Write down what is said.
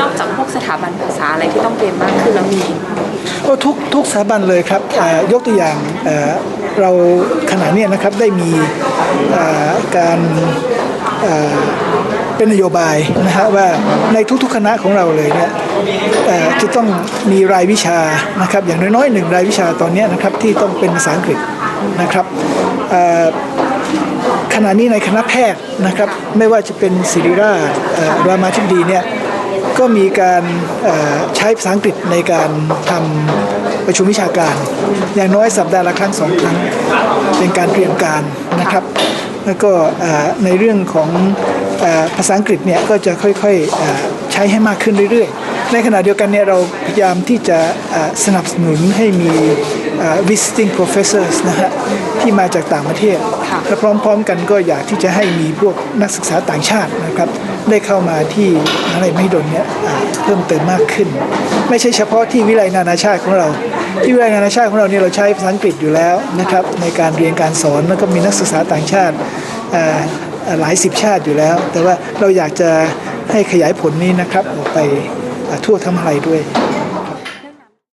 นอกจากพวกสถาบันภาษาอะไรที่ต้องเรียนมากขึ้นแล้วมีก็ทุกทุกสถาบันเลยครับยกตัวอย่างเราขณะนี้นะครับได้มีการเป็นนโยบายนะฮะว่าในทุกๆคณะของเราเลยเนี่ยจะต้องมีรายวิชานะครับอย่างน้อยๆหนึ่งรายวิชาตอนนี้นะครับที่ต้องเป็นภาษาอังกฤษนะครับขณะนี้ในคณะแพทย์นะครับไม่ว่าจะเป็นศิริราชรามาธิบดีเนี่ย ก็มีการใช้ภาษาอังกฤษในการทำประชุมวิชาการ อย่างน้อยสัปดาห์ละครั้งสองครั้ง เป็นการเตรียมการนะครับ แล้วก็ในเรื่องของอภาษาอังกฤษเนี่ยก็จะค่อยๆใช้ให้มากขึ้นเรื่อยๆ ในขณะเดียวกันเนี่ยเราพยายามที่จะเอ่อสนับสนุนให้มีเอ่อ visiting professors นะฮะที่มาจากต่างประเทศค่ะและพร้อมๆกันก็อยากที่จะให้มีพวกนักศึกษาต่างชาตินะครับ ได้เข้ามาที่มหาลัยมหิดลเนี่ยอ่าเพิ่มเติมมากขึ้น ไม่ใช่เฉพาะที่วิไลนานาชาติของเรา ที่วิไลนานาชาติของเราเนี่ยเราใช้ภาษาอังกฤษอยู่แล้วนะครับในการเรียนการสอนแล้วก็มีนักศึกษาต่างชาติอ่าอ่าหลายสิบชาติอยู่แล้ว แต่ว่าเราอยากจะให้ขยายผลนี้นะครับออกไปอ่า ทั่วทั้งไทยด้วย